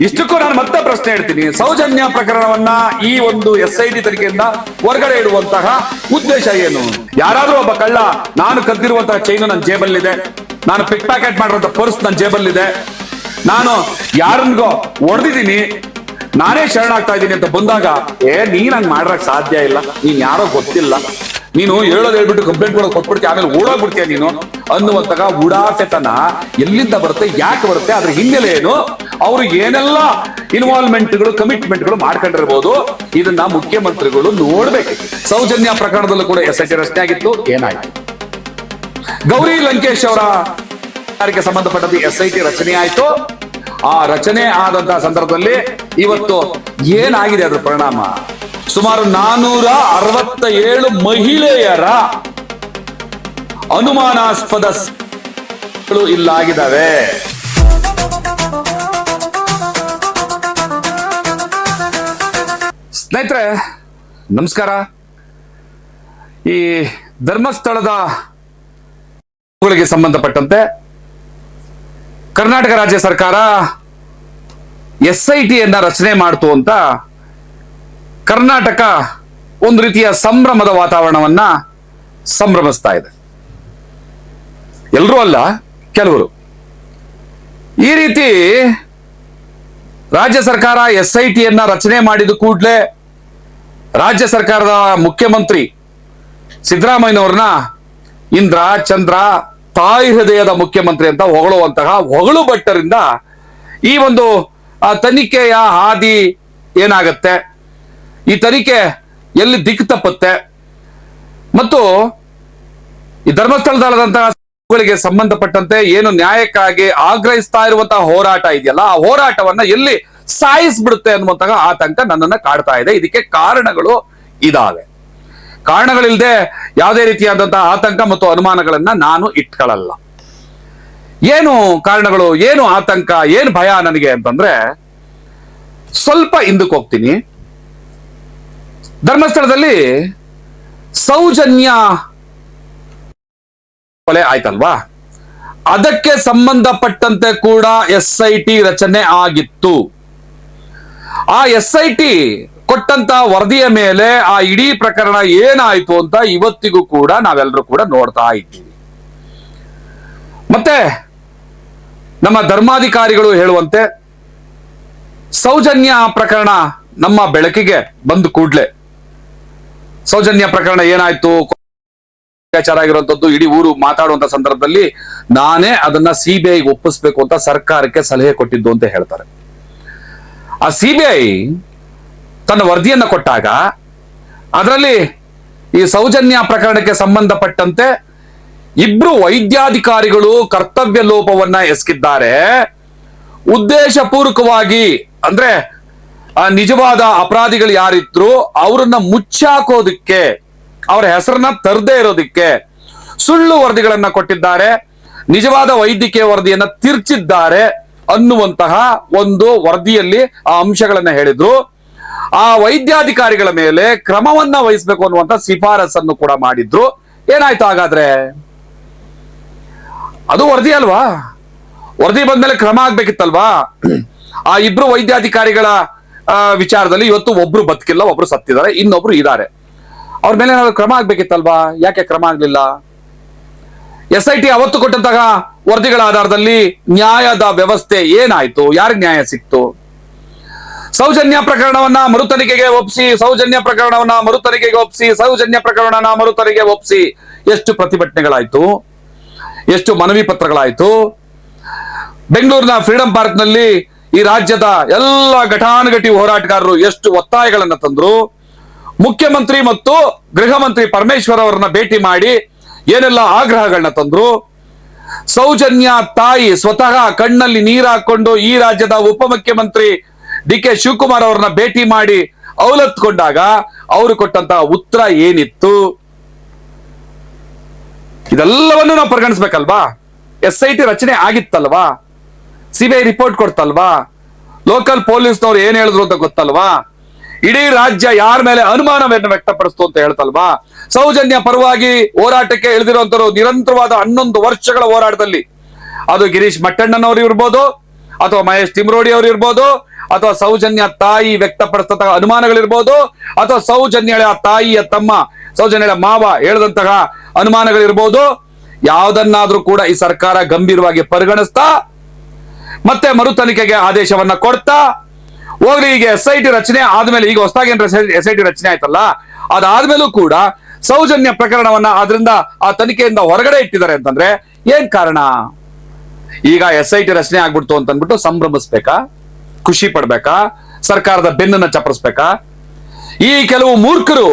ಇಷ್ಟಕ್ಕೂ ನಾನು ಮತ್ತೆ ಪ್ರಶ್ನೆ ಹೇಳ್ತೀನಿ. ಸೌಜನ್ಯ ಪ್ರಕರಣವನ್ನ ಈ ಒಂದು ಎಸ್ ಐ ಟಿ ತನಿಖೆಯಿಂದ ಹೊರಗಡೆ ಇಡುವಂತಹ ಉದ್ದೇಶ ಏನು? ಯಾರಾದ್ರೂ ಒಬ್ಬ ಕಳ್ಳ, ನಾನು ಕದ್ದಿರುವಂತಹ ಚೈನು ನನ್ನ ಜೇಬಲ್ಲಿದೆ. ನಾನು ಪಿಕ್ ಪ್ಯಾಕೆಟ್ ಮಾಡಿರುವಂತ ಪರ್ಸ್ ನನ್ನ ಜೇಬಲ್ಲಿದೆ. ನಾನು ಯಾರನ್ಗೋ ಹೊಡೆದಿದ್ದೀನಿ. ನಾನೇ ಶರಣಾಗ್ತಾ ಇದ್ದೀನಿ ಅಂತ ಬಂದಾಗ, ಏ, ನೀನ್ ಹಂಗ್ ಮಾಡ್ರಕ್ ಸಾಧ್ಯ ಇಲ್ಲ. ನೀನ್ ಯಾರೋ ಗೊತ್ತಿಲ್ಲ. ನೀನು ಹೇಳೋದು ಹೇಳ್ಬಿಟ್ಟು ಕಂಪ್ಲೇಂಟ್ ಮಾಡೋದು ಕೊಟ್ಬಿಡ್ತೀಯ, ಆಮೇಲೆ ಓಡೋಗ್ಬಿಡ್ತೀಯ ನೀನು? ಅನ್ನುವಂತಹ ಉಡಾಸೆತನ ಎಲ್ಲಿಂದ ಬರುತ್ತೆ, ಯಾಕೆ ಬರುತ್ತೆ, ಅದ್ರ ಹಿನ್ನೆಲೆ ಏನು? ಅವರು ಏನೆಲ್ಲ ಇನ್ವಾಲ್ವ್ಮೆಂಟ್ಗಳು ಕಮಿಟ್ಮೆಂಟ್ಗಳು ಮಾಡ್ಕೊಂಡಿರ್ಬೋದು, ಇದನ್ನ ಮುಖ್ಯಮಂತ್ರಿಗಳು ನೋಡ್ಬೇಕು. ಸೌಜನ್ಯ ಪ್ರಕರಣದಲ್ಲೂ ಕೂಡ ಎಸ್ ಐ ರಚನೆ ಆಗಿತ್ತು, ಏನಾಯ್ತು? ಗೌರಿ ಲಂಕೇಶ್ ಅವರ ವಿಚಾರಕ್ಕೆ ಸಂಬಂಧಪಟ್ಟಂತೆ ಎಸ್ ಐ ಟಿ ರಚನೆ ಆಯ್ತು. ಆ ರಚನೆ ಆದಂತಹ ಸಂದರ್ಭದಲ್ಲಿ ಇವತ್ತು ಏನಾಗಿದೆ ಅದ್ರ ಪರಿಣಾಮ? ಸುಮಾರು ನಾನೂರ ಅರವತ್ತ ಏಳು ಮಹಿಳೆಯರ ಅನುಮಾನಾಸ್ಪದ ಇಲ್ಲಾಗಿದ್ದಾವೆ. ಸ್ನೇಹಿತರೆ, ನಮಸ್ಕಾರ. ಈ ಧರ್ಮಸ್ಥಳದ ಸಂಬಂಧಪಟ್ಟಂತೆ ಕರ್ನಾಟಕ ರಾಜ್ಯ ಸರ್ಕಾರ ಎಸ್ ಐ ಟಿಯನ್ನ ರಚನೆ ಮಾಡ್ತು ಅಂತ ಕರ್ನಾಟಕ ಒಂದು ರೀತಿಯ ಸಂಭ್ರಮದ ವಾತಾವರಣವನ್ನ ಸಂಭ್ರಮಿಸ್ತಾ ಇದೆ. ಎಲ್ಲರೂ ಅಲ್ಲ, ಕೆಲವರು. ಈ ರೀತಿ ರಾಜ್ಯ ಸರ್ಕಾರ ಎಸ್ ಐ ಟಿಯನ್ನ ರಚನೆ ಮಾಡಿದ ಕೂಡಲೇ ರಾಜ್ಯ ಸರ್ಕಾರದ ಮುಖ್ಯಮಂತ್ರಿ ಸಿದ್ದರಾಮಯ್ಯನವ್ರನ್ನ ಇಂದ್ರ, ಚಂದ್ರ, ತಾಯಿ ಹೃದಯದ ಮುಖ್ಯಮಂತ್ರಿ ಅಂತ ಹೊಗಳುವಂತಹ ಹೊಗಳು ಭಟ್ಟರಿಂದ ಈ ಒಂದು ತನಿಖೆಯ ಹಾದಿ ಏನಾಗತ್ತೆ? ಈ ತನಿಖೆ ಎಲ್ಲಿ ದಿಕ್ಕು ತಪ್ಪುತ್ತೆ? ಮತ್ತು ಈ ಧರ್ಮಸ್ಥಳದಲ್ಲದಂತಹ ಗಳಿಗೆ ಸಂಬಂಧಪಟ್ಟಂತೆ ಏನು ನ್ಯಾಯಕ್ಕಾಗಿ ಆಗ್ರಹಿಸ್ತಾ ಇರುವಂತಹ ಹೋರಾಟ ಇದೆಯಲ್ಲ, ಆ ಹೋರಾಟವನ್ನ ಎಲ್ಲಿ ಸಾಯಿಸ್ಬಿಡುತ್ತೆ ಅನ್ನುವಂತಹ ಆತಂಕ ನನ್ನನ್ನ ಕಾಡ್ತಾ ಇದೆ. ಇದಕ್ಕೆ ಕಾರಣಗಳು ಇದಾವೆ. ಕಾರಣಗಳಿಲ್ಲದೆ ಯಾವುದೇ ರೀತಿಯಾದಂತಹ ಆತಂಕ ಮತ್ತು ಅನುಮಾನಗಳನ್ನ ನಾನು ಇಟ್ಕೊಳ್ಳಲ್ಲ. ಏನು ಕಾರಣಗಳು, ಏನು ಆತಂಕ, ಏನು ಭಯ ನನಗೆ ಅಂತಂದ್ರೆ ಸ್ವಲ್ಪ ಹಿಂದಕ್ಕೆ ಹೋಗ್ತೀನಿ. ಧರ್ಮಸ್ಥಳದಲ್ಲಿ ಸೌಜನ್ಯ ಕೊಲೆ ಆಯ್ತಲ್ವಾ? ಅದಕ್ಕೆ ಸಂಬಂಧಪಟ್ಟಂತೆ ಕೂಡ ಎಸ್ ಐ ಟಿ ರಚನೆ ಆಗಿತ್ತು. ಆ ಎಸ್ ಐ ಟಿ ಕೊಟ್ಟಂತ ವರದಿಯ ಮೇಲೆ ಆ ಇಡೀ ಪ್ರಕರಣ ಏನಾಯ್ತು ಅಂತ ಇವತ್ತಿಗೂ ಕೂಡ ನಾವೆಲ್ಲರೂ ಕೂಡ ನೋಡ್ತಾ ಇದ್ದೀವಿ. ಮತ್ತೆ ನಮ್ಮ ಧರ್ಮಾಧಿಕಾರಿಗಳು ಹೇಳುವಂತೆ ಸೌಜನ್ಯ ಪ್ರಕರಣ ನಮ್ಮ ಬೆಳಕಿಗೆ ಬಂದು ಕೂಡ್ಲೆ ಸೌಜನ್ಯ ಪ್ರಕರಣ ಏನಾಯ್ತು? ಅತ್ಯಾಚಾರ ಆಗಿರುವಂತದ್ದು, ಇಡೀ ಊರು ಮಾತಾಡುವಂತ ಸಂದರ್ಭದಲ್ಲಿ ನಾನೇ ಅದನ್ನ ಸಿಬಿಐ ಒಪ್ಪಿಸ್ಬೇಕು ಅಂತ ಸರ್ಕಾರಕ್ಕೆ ಸಲಹೆ ಕೊಟ್ಟಿದ್ದು ಅಂತ ಹೇಳ್ತಾರೆ. ಆ ಸಿಬಿಐ ತನ್ನ ವರದಿಯನ್ನ ಕೊಟ್ಟಾಗ ಅದರಲ್ಲಿ ಈ ಸೌಜನ್ಯ ಪ್ರಕರಣಕ್ಕೆ ಸಂಬಂಧಪಟ್ಟಂತೆ ಇಬ್ರು ವೈದ್ಯಾಧಿಕಾರಿಗಳು ಕರ್ತವ್ಯ ಲೋಪವನ್ನ ಎಸಗಿದ್ದಾರೆ. ಉದ್ದೇಶಪೂರ್ವಕವಾಗಿ ಅಂದ್ರೆ ಆ ನಿಜವಾದ ಅಪರಾಧಿಗಳು ಯಾರಿದ್ರು ಅವರನ್ನ ಮುಚ್ಚಾಕೋದಕ್ಕೆ, ಅವರ ಹೆಸರನ್ನ ತರದೇ ಇರೋದಕ್ಕೆ ಸುಳ್ಳು ವರದಿಗಳನ್ನ ಕೊಟ್ಟಿದ್ದಾರೆ, ನಿಜವಾದ ವೈದ್ಯಕೀಯ ವರದಿಯನ್ನ ತಿರ್ಚಿದ್ದಾರೆ ಅನ್ನುವಂತಹ ಒಂದು ವರದಿಯಲ್ಲಿ ಆ ಅಂಶಗಳನ್ನ ಹೇಳಿದ್ರು. ಆ ವೈದ್ಯಾಧಿಕಾರಿಗಳ ಮೇಲೆ ಕ್ರಮವನ್ನ ವಹಿಸಬೇಕು ಅನ್ನುವಂತ ಶಿಫಾರಸನ್ನು ಕೂಡ ಮಾಡಿದ್ರು. ಏನಾಯ್ತು ಹಾಗಾದ್ರೆ? ಅದು ವರದಿ ಅಲ್ವಾ? ವರದಿ ಬಂದ್ಮೇಲೆ ಕ್ರಮ ಆಗ್ಬೇಕಿತ್ತಲ್ವಾ? ಆ ಇಬ್ರು ವೈದ್ಯಾಧಿಕಾರಿಗಳ ವಿಚಾರದಲ್ಲಿ ಇವತ್ತು ಒಬ್ರು ಬದುಕಿಲ್ಲ, ಒಬ್ರು ಸತ್ತಿದ್ದಾರೆ, ಇನ್ನೊಬ್ರು ಇದ್ದಾರೆ. ಅವ್ರ ಮೇಲೆ ಏನಾದ್ರು ಕ್ರಮ ಆಗ್ಬೇಕಿತ್ತಲ್ವಾ? ಯಾಕೆ ಕ್ರಮ ಆಗ್ಲಿಲ್ಲ? ಎಸ್ ಐ ಟಿ ಅವತ್ತು ಕೊಟ್ಟಂತಹ ವರದಿಗಳ ಆಧಾರದಲ್ಲಿ ನ್ಯಾಯದ ವ್ಯವಸ್ಥೆ ಏನಾಯ್ತು? ಯಾರಿಗೆ ನ್ಯಾಯ ಸಿಕ್ತು? ಸೌಜನ್ಯ ಪ್ರಕರಣವನ್ನ ಮರುತನಿಕೆಗೆ ಒಪ್ಪಿಸಿ ಸೌಜನ್ಯ ಪ್ರಕರಣವನ್ನ ಮರುತನಿಕೆಗೆ ಒಪ್ಪಿಸಿ ಸೌಜನ್ಯ ಪ್ರಕರಣನ ಮರುತನಿಗೆ ಒಪ್ಪಿಸಿ ಎಷ್ಟು ಪ್ರತಿಭಟನೆಗಳಾಯ್ತು? ಎಷ್ಟು ಮನವಿ ಪತ್ರಗಳಾಯ್ತು? ಬೆಂಗಳೂರಿನ ಫ್ರೀಡಂ ಪಾರ್ಕ್ನಲ್ಲಿ ಈ ರಾಜ್ಯದ ಎಲ್ಲ ಘಟಾನುಘಟಿ ಹೋರಾಟಗಾರರು ಎಷ್ಟು ಒತ್ತಾಯಗಳನ್ನ ತಂದ್ರು? ಮುಖ್ಯಮಂತ್ರಿ ಮತ್ತು ಗೃಹ ಮಂತ್ರಿ ಪರಮೇಶ್ವರ್ ಅವರನ್ನ ಭೇಟಿ ಮಾಡಿ ಏನೆಲ್ಲ ಆಗ್ರಹಗಳನ್ನ ತಂದ್ರು? ಸೌಜನ್ಯ ತಾಯಿ ಸ್ವತಃ ಕಣ್ಣಲ್ಲಿ ನೀರ್ ಹಾಕೊಂಡು ಈ ರಾಜ್ಯದ ಉಪಮುಖ್ಯಮಂತ್ರಿ ಡಿ ಕೆ ಶಿವಕುಮಾರ್ ಅವ್ರನ್ನ ಭೇಟಿ ಮಾಡಿ ಅವಲತ್ಕೊಂಡಾಗ ಅವರು ಕೊಟ್ಟಂತ ಉತ್ತರ ಏನಿತ್ತು? ಇದೆಲ್ಲವನ್ನು ನಾವು ಪರಿಗಣಿಸ್ಬೇಕಲ್ವಾ? ಎಸ್ ಐ ಟಿ ರಚನೆ ಆಗಿತ್ತಲ್ವಾ? ಸಿಬಿಐ ರಿಪೋರ್ಟ್ ಕೊಡ್ತಲ್ವಾ? ಲೋಕಲ್ ಪೊಲೀಸ್ನವ್ರು ಏನ್ ಹೇಳಿದ್ರು ಅಂತ ಗೊತ್ತಲ್ವಾ? ಇಡೀ ರಾಜ್ಯ ಯಾರ ಮೇಲೆ ಅನುಮಾನವನ್ನು ವ್ಯಕ್ತಪಡಿಸ್ತು ಅಂತ ಹೇಳ್ತಲ್ವಾ? ಸೌಜನ್ಯ ಪರವಾಗಿ ಹೋರಾಟಕ್ಕೆ ಇಳಿದಿರುವಂತರು ನಿರಂತರವಾದ ಹನ್ನೊಂದು ವರ್ಷಗಳ ಹೋರಾಟದಲ್ಲಿ. ಅದು ಗಿರೀಶ್ ಮಟ್ಟಣ್ಣನವರು ಇರ್ಬೋದು, ಅಥವಾ ಮಹೇಶ್ ತಿಮ್ರೋಡಿ ಅವರು ಇರ್ಬೋದು, ಅಥವಾ ಸೌಜನ್ಯ ತಾಯಿ ವ್ಯಕ್ತಪಡಿಸಿದಂತಹ ಅನುಮಾನಗಳಿರ್ಬೋದು ಅಥವಾ ಸೌಜನ್ಯಳ ತಾಯಿಯ ತಮ್ಮ, ಸೌಜನ್ಯಳ ಮಾವ ಹೇಳಿದಂತಹ ಅನುಮಾನಗಳಿರ್ಬೋದು ಯಾವುದನ್ನಾದ್ರೂ ಕೂಡ ಈ ಸರ್ಕಾರ ಗಂಭೀರವಾಗಿ ಪರಿಗಣಿಸ್ತಾ ಮತ್ತೆ ಮರು ತನಿಖೆಗೆ ಆದೇಶವನ್ನ ಕೊಡ್ತಾ ಹೋಗ್ಲಿ, ಈಗ ಎಸ್ ಐ ಟಿ ರಚನೆ ಆದ್ಮೇಲೆ ಈಗ ಹೊಸದಾಗಿ ಎಸ್ ಐ ಟಿ ರಚನೆ ಆಯ್ತಲ್ಲ, ಅದಾದ್ಮೇಲೂ ಕೂಡ ಸೌಜನ್ಯ ಪ್ರಕರಣವನ್ನ ಅದರಿಂದ ಆ ತನಿಖೆಯಿಂದ ಹೊರಗಡೆ ಇಟ್ಟಿದ್ದಾರೆ ಅಂತಂದ್ರೆ ಏನ್ ಕಾರಣ? ಈಗ ಎಸ್ ಐ ಟಿ ರಚನೆ ಆಗ್ಬಿಡ್ತು ಅಂತ ಅಂದ್ಬಿಟ್ಟು ಸಂಭ್ರಮಿಸ್ಬೇಕಾ? ಖುಷಿ ಪಡ್ಬೇಕಾ? ಸರ್ಕಾರದ ಬೆನ್ನನ್ನ ಚಪ್ಪರಿಸ್ಬೇಕಾ? ಈ ಕೆಲವು ಮೂರ್ಖರು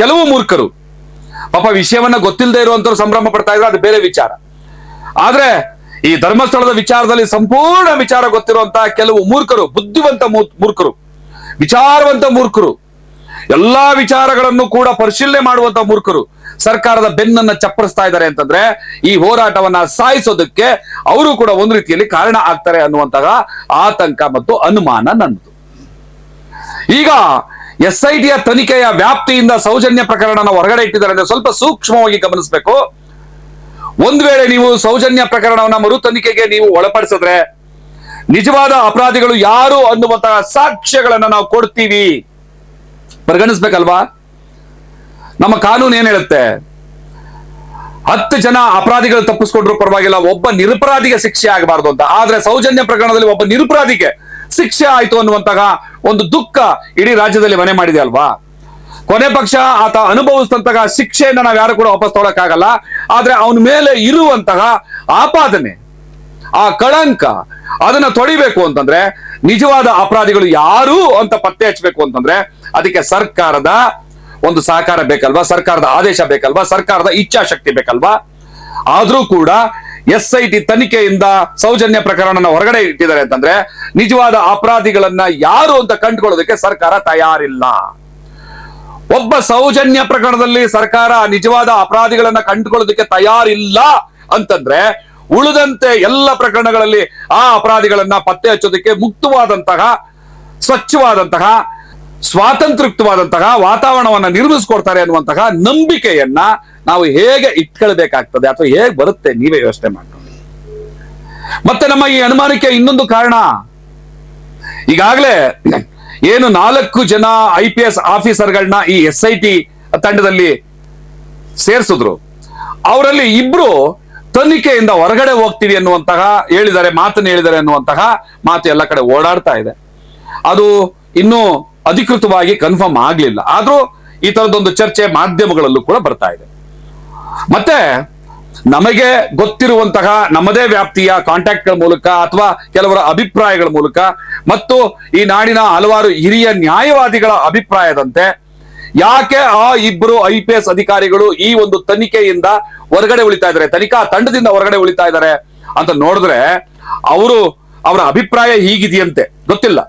ಕೆಲವು ಮೂರ್ಖರು, ಪಾಪ ವಿಷಯವನ್ನ ಗೊತ್ತಿಲ್ಲದೆ ಇರುವಂತವ್ರು ಸಂಭ್ರಮ ಪಡ್ತಾ ಇದ್ರೆ ಅದು ಬೇರೆ ವಿಚಾರ. ಆದ್ರೆ ಈ ಧರ್ಮಸ್ಥಳದ ವಿಚಾರದಲ್ಲಿ ಸಂಪೂರ್ಣ ವಿಚಾರ ಗೊತ್ತಿರುವಂತಹ ಕೆಲವು ಮೂರ್ಖರು, ಬುದ್ಧಿವಂತ ಮೂರ್ಖರು, ವಿಚಾರವಂತ ಮೂರ್ಖರು. ಎಲ್ಲಾ ವಿಚಾರಗಳನ್ನು ಕೂಡ ಪರಿಶೀಲನೆ ಮಾಡುವಂತ ಮೂರ್ಖರು ಸರ್ಕಾರದ ಬೆನ್ನನ್ನ ಚಪ್ಪರಿಸ್ತಾ ಇದ್ದಾರೆ ಅಂತಂದ್ರೆ ಈ ಹೋರಾಟವನ್ನ ಸಾಯಿಸೋದಕ್ಕೆ ಅವರು ಕೂಡ ಒಂದು ರೀತಿಯಲ್ಲಿ ಕಾರಣ ಆಗ್ತಾರೆ ಅನ್ನುವಂತಹ ಆತಂಕ ಮತ್ತು ಅನುಮಾನ ನನ್ನದು. ಈಗ ಎಸ್ ಐ ತನಿಖೆಯ ವ್ಯಾಪ್ತಿಯಿಂದ ಸೌಜನ್ಯ ಪ್ರಕರಣನ ಹೊರಗಡೆ ಇಟ್ಟಿದ್ದಾರೆ ಅಂದ್ರೆ ಸ್ವಲ್ಪ ಸೂಕ್ಷ್ಮವಾಗಿ ಗಮನಿಸಬೇಕು. ಒಂದ್ ವೇಳೆ ನೀವು ಸೌಜನ್ಯ ಪ್ರಕರಣವನ್ನ ಮರು ತನಿಖೆಗೆ ನೀವು ಒಳಪಡಿಸಿದ್ರೆ ನಿಜವಾದ ಅಪರಾಧಿಗಳು ಯಾರು ಅನ್ನುವಂತಹ ಸಾಕ್ಷ್ಯಗಳನ್ನ ನಾವು ಕೊಡ್ತೀವಿ. ಪರಿಗಣಿಸ್ಬೇಕಲ್ವಾ? ನಮ್ಮ ಕಾನೂನು ಏನ್ ಹೇಳುತ್ತೆ? ಹತ್ತು ಜನ ಅಪರಾಧಿಗಳು ತಪ್ಪಿಸ್ಕೊಂಡ್ರು ಪರವಾಗಿಲ್ಲ, ಒಬ್ಬ ನಿರಪರಾಧಿಗೆ ಶಿಕ್ಷೆ ಆಗಬಾರ್ದು ಅಂತ. ಆದ್ರೆ ಸೌಜನ್ಯ ಪ್ರಕರಣದಲ್ಲಿ ಒಬ್ಬ ನಿರಪರಾಧಿಗೆ ಶಿಕ್ಷೆ ಆಯ್ತು ಅನ್ನುವಂತಹ ಒಂದು ದುಃಖ ಇಡೀ ರಾಜ್ಯದಲ್ಲಿ ಮನೆ ಮಾಡಿದೆ ಅಲ್ವಾ? ಕೊನೆ ಪಕ್ಷ ಆತ ಅನುಭವಿಸಿದಂತಹ ಶಿಕ್ಷೆಯನ್ನ ನಾವು ಯಾರು ಕೂಡ ವಾಪಸ್ ತಗೊಳಕ್ಕಾಗಲ್ಲ. ಆದ್ರೆ ಅವನ ಮೇಲೆ ಇರುವಂತಹ ಆಪಾದನೆ, ಆ ಕಳಂಕ, ಅದನ್ನ ತೊಡಿಬೇಕು ಅಂತಂದ್ರೆ, ನಿಜವಾದ ಅಪರಾಧಿಗಳು ಯಾರು ಅಂತ ಪತ್ತೆ ಹಚ್ಚಬೇಕು ಅಂತಂದ್ರೆ, ಅದಕ್ಕೆ ಸರ್ಕಾರದ ಒಂದು ಸಹಕಾರ ಬೇಕಲ್ವಾ, ಸರ್ಕಾರದ ಆದೇಶ ಬೇಕಲ್ವಾ, ಸರ್ಕಾರದ ಇಚ್ಛಾಶಕ್ತಿ ಬೇಕಲ್ವಾ? ಆದ್ರೂ ಕೂಡ ಎಸ್ ಐ ಟಿ ತನಿಖೆಯಿಂದ ಸೌಜನ್ಯ ಪ್ರಕರಣನ ಹೊರಗಡೆ ಇಟ್ಟಿದ್ದಾರೆ ಅಂತಂದ್ರೆ, ನಿಜವಾದ ಅಪರಾಧಿಗಳನ್ನ ಯಾರು ಅಂತ ಕಂಡುಕೊಳ್ಳೋದಕ್ಕೆ ಸರ್ಕಾರ ತಯಾರಿಲ್ಲ. ಒಬ್ಬ ಸೌಜನ್ಯ ಪ್ರಕರಣದಲ್ಲಿ ಸರ್ಕಾರ ನಿಜವಾದ ಅಪರಾಧಿಗಳನ್ನ ಕಂಡುಕೊಳ್ಳೋದಕ್ಕೆ ತಯಾರಿಲ್ಲ ಅಂತಂದ್ರೆ ಉಳಿದಂತೆ ಎಲ್ಲ ಪ್ರಕರಣಗಳಲ್ಲಿ ಆ ಅಪರಾಧಿಗಳನ್ನ ಪತ್ತೆ ಹಚ್ಚೋದಕ್ಕೆ ಮುಕ್ತವಾದಂತಹ, ಸ್ವಚ್ಛವಾದಂತಹ, ಸ್ವಾತಂತ್ರ್ಯುಕ್ತವಾದಂತಹ ವಾತಾವರಣವನ್ನ ನಿರ್ಮಿಸ್ಕೊಡ್ತಾರೆ ಅನ್ನುವಂತಹ ನಂಬಿಕೆಯನ್ನ ನಾವು ಹೇಗೆ ಇಟ್ಕೊಳ್ಬೇಕಾಗ್ತದೆ ಅಥವಾ ಹೇಗೆ ಬರುತ್ತೆ ನೀವೇ ಯೋಚನೆ ಮಾಡ್ಕೊಳ್ಳಿ. ಮತ್ತೆ ನಮ್ಮ ಈ ಅನುಮಾನಕ್ಕೆ ಇನ್ನೊಂದು ಕಾರಣ. ಈಗಾಗಲೇ ಏನು ನಾಲ್ಕು ಜನ ಐ ಪಿ ಎಸ್ ಆಫೀಸರ್ಗಳನ್ನ ಈ ಎಸ್ ಐ ಟಿ ತಂಡದಲ್ಲಿ ಸೇರಿಸಿದ್ರು. ಅವರಲ್ಲಿ ಇಬ್ರು ತನಿಖೆಯಿಂದ ಹೊರಗಡೆ ಹೋಗ್ತೀವಿ ಅನ್ನುವಂತಹ ಹೇಳಿದ್ದಾರೆ, ಮಾತನ್ನು ಹೇಳಿದ್ದಾರೆ ಅನ್ನುವಂತಹ ಮಾತು ಎಲ್ಲ ಕಡೆ ಓಡಾಡ್ತಾ ಇದೆ. ಅದು ಇನ್ನೂ ಅಧಿಕೃತವಾಗಿ ಕನ್ಫರ್ಮ್ ಆಗಲಿಲ್ಲ. ಆದ್ರೂ ಈ ತರದೊಂದು ಚರ್ಚೆ ಮಾಧ್ಯಮಗಳಲ್ಲೂ ಕೂಡ ಬರ್ತಾ ಇದೆ. ಮತ್ತೆ ನಮಗೆ ಗೊತ್ತಿರುವಂತಹ ನಮ್ಮದೇ ವ್ಯಾಪ್ತಿಯ ಕಾಂಟ್ಯಾಕ್ಟ್ಗಳ ಮೂಲಕ ಅಥವಾ ಕೆಲವರ ಅಭಿಪ್ರಾಯಗಳ ಮೂಲಕ ಮತ್ತು ಈ ನಾಡಿನ ಹಲವಾರು ಹಿರಿಯ ನ್ಯಾಯವಾದಿಗಳ ಅಭಿಪ್ರಾಯದಂತೆ ಯಾಕೆ ಆ ಇಬ್ಬರು ಐ ಅಧಿಕಾರಿಗಳು ಈ ಒಂದು ತನಿಖೆಯಿಂದ ಹೊರಗಡೆ ಉಳಿತಾ ಇದ್ದಾರೆ, ತನಿಖಾ ತಂಡದಿಂದ ಹೊರಗಡೆ ಉಳಿತಾ ಇದ್ದಾರೆ ಅಂತ ನೋಡಿದ್ರೆ ಅವರು ಅವರ ಅಭಿಪ್ರಾಯ ಹೀಗಿದೆಯಂತೆ. ಗೊತ್ತಿಲ್ಲ.